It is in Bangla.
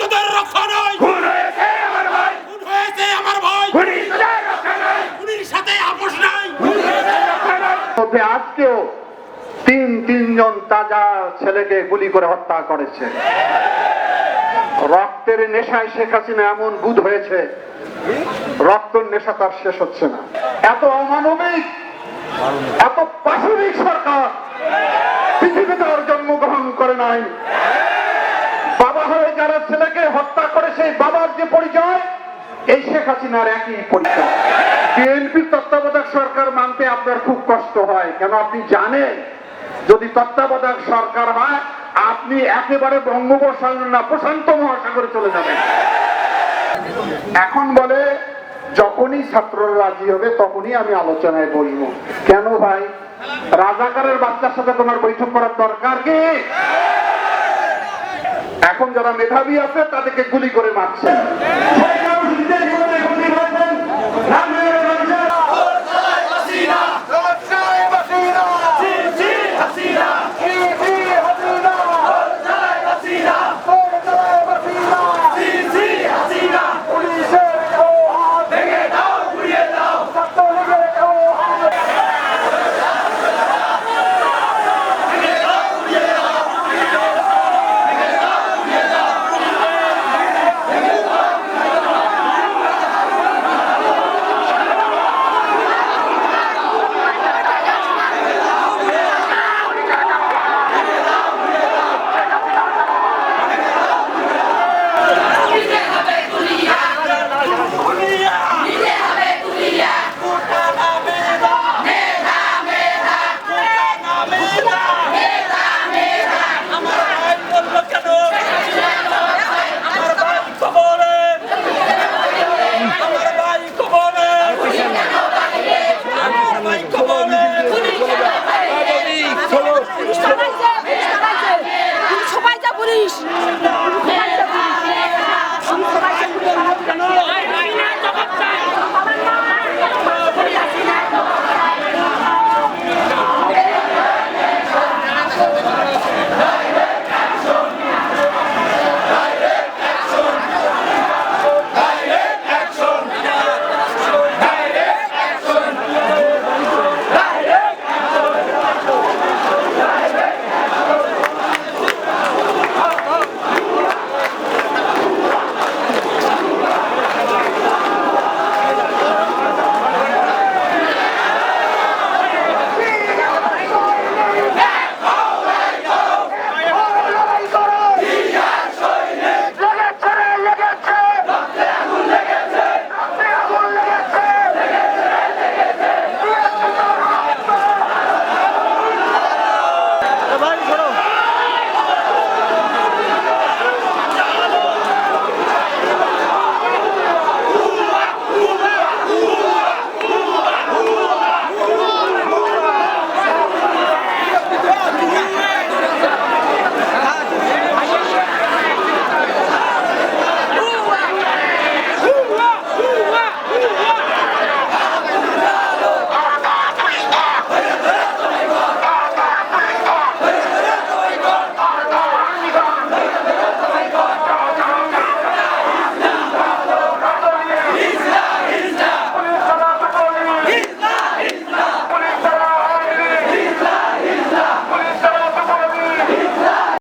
তোদের রক্ষা নয়। খুন হয়েছে আমার ভাই। খুন হয়েছে আমার ভাই। রক্ষা নাই খুনির সাথে আপোষ নাই। মধ্যে আজকেও তিন তিনজন তাজা ছেলেকে গুলি করে হত্যা করেছে। রক্তের নেশায় শেখ হাসিনা এমন বুধ হয়েছে রক্তের নেশা তার শেষ হচ্ছে না। এত অমানবিক এত পাশবিক সরকার পৃথিবীতে করে নাই বাবা হয়ে যারা ছেলেকে হত্যা করে বাবার যে পরিচয়, এই শেখ হাসিনার একই পরিচয়। বিএনপির তত্ত্বাবধায়ক সরকার মানতে আপনার খুব কষ্ট হয়। কেন আপনি জানেন? যদি তত্ত্বাবধায়ক সরকার হয়, আপনি একেবারে বঙ্গোপসাগর না, প্রশান্ত মহাসাগরে চলে যাবেন। এখন বলে, যখনই ছাত্ররা রাজি হবে, তখনই আমি আলোচনায় বলব কেন ভাই? রাজাকারের বাচ্চার সাথে তোমার বৈঠক করার দরকার কি? এখন যারা মেধাবী আছে তাদেরকে গুলি করে মারছে।